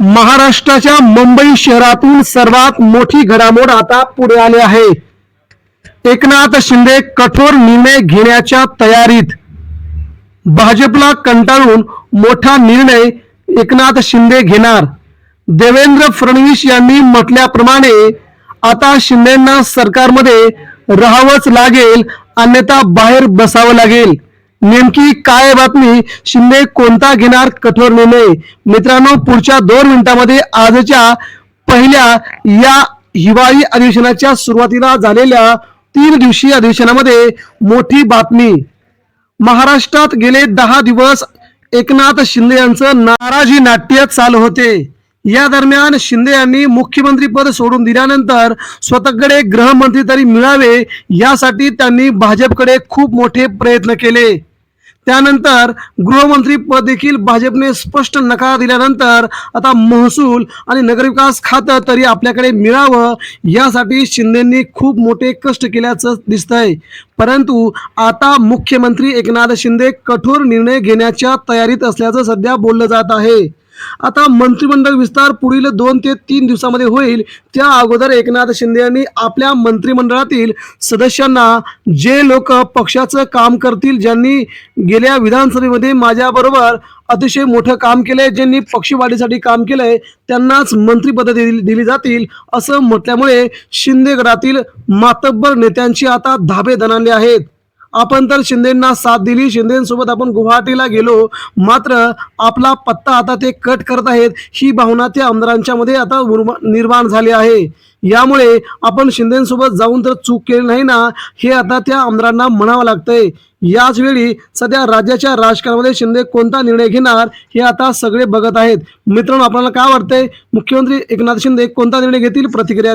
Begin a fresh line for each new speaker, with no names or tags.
महाराष्ट्राच्या मुंबई शहरातून सर्वात मोठी घडामोड आता पुढे आली आहे. एकनाथ शिंदे कठोर निर्णय घेण्याच्या तयारीत. भाजपला कंटाळून मोठा निर्णय एकनाथ शिंदे घेणार. देवेंद्र फडणवीस यांनी म्हटल्याप्रमाणे आता शिंदेंना सरकारमध्ये राहावंच लागेल अन्यथा बाहेर बसावं लागेल. नेमकी काय बातमी? शिंदे कोणता घेणार कठोर निर्णय? मित्रांनो पुढच्या दोन मिनिटांमध्ये आजच्या पहिल्या या हिवाळी अधिवेशनाच्या सुरुवातीला झालेल्या तीन दिवसीय अधिवेशनामध्ये मोठी बातमी. महाराष्ट्रात गेले दहा दिवस एकनाथ शिंदे यांचं नाराजी नाट्य चालू होते. या दरम्यान शिंदे यांनी मुख्यमंत्री पद सोडून दिल्यानंतर स्वतःकडे गृहमंत्री तरी मिळावे यासाठी त्यांनी भाजपकडे खूप मोठे प्रयत्न केले. त्यानंतर गृहमंत्री पद देखील भाजपने स्पष्ट नकार दिल्यानंतर आता महसूल आणि नगरविकास खातं तरी आपल्याकडे मिळावं यासाठी शिंदेंनी खूप मोठे कष्ट केल्याचं दिसतंय. परंतु आता मुख्यमंत्री एकनाथ शिंदे कठोर निर्णय घेण्याच्या तयारीत असल्याचं सध्या बोललं जात आहे. आता मंत्रिमंडळ विस्तार पुढील दोन ते तीन दिवसामध्ये होईल. त्या अगोदर एकनाथ शिंदे यांनी आपल्या मंत्रिमंडळातील सदस्यांना जे लोक पक्षाचं काम करतील ज्यांनी गेल्या विधानसभेमध्ये माझ्याबरोबर अतिशय मोठं काम केलंय ज्यांनी पक्षवाढीसाठी काम केलंय त्यांनाच मंत्रिपद दिली दिली जातील असं म्हटल्यामुळे शिंदे गटातील मातब्बर नेत्यांची आता धाबे दणाले आहेत. आपण तर शिंदेना साथ दिली. शिंदेसोबत आपण गुवाहाटीला गेलो. मात्र आपला पत्ता आता ते कट करत आहेत. ही भावना त्या आमदारांच्या मध्ये आता निर्माण झाली आहे. यामुळे आपण शिंदेसोबत जाऊन तर चूक केली नाही ना हे आता त्या आमदारांना म्हणावं लागतंय. याच वेळी सध्या राज्याच्या राजकारणामध्ये शिंदे कोणता निर्णय घेणार हे आता सगळे बघत आहेत. मित्रांनो आपल्याला काय वाटतंय? मुख्यमंत्री एकनाथ शिंदे कोणता निर्णय घेतील? प्रतिक्रिया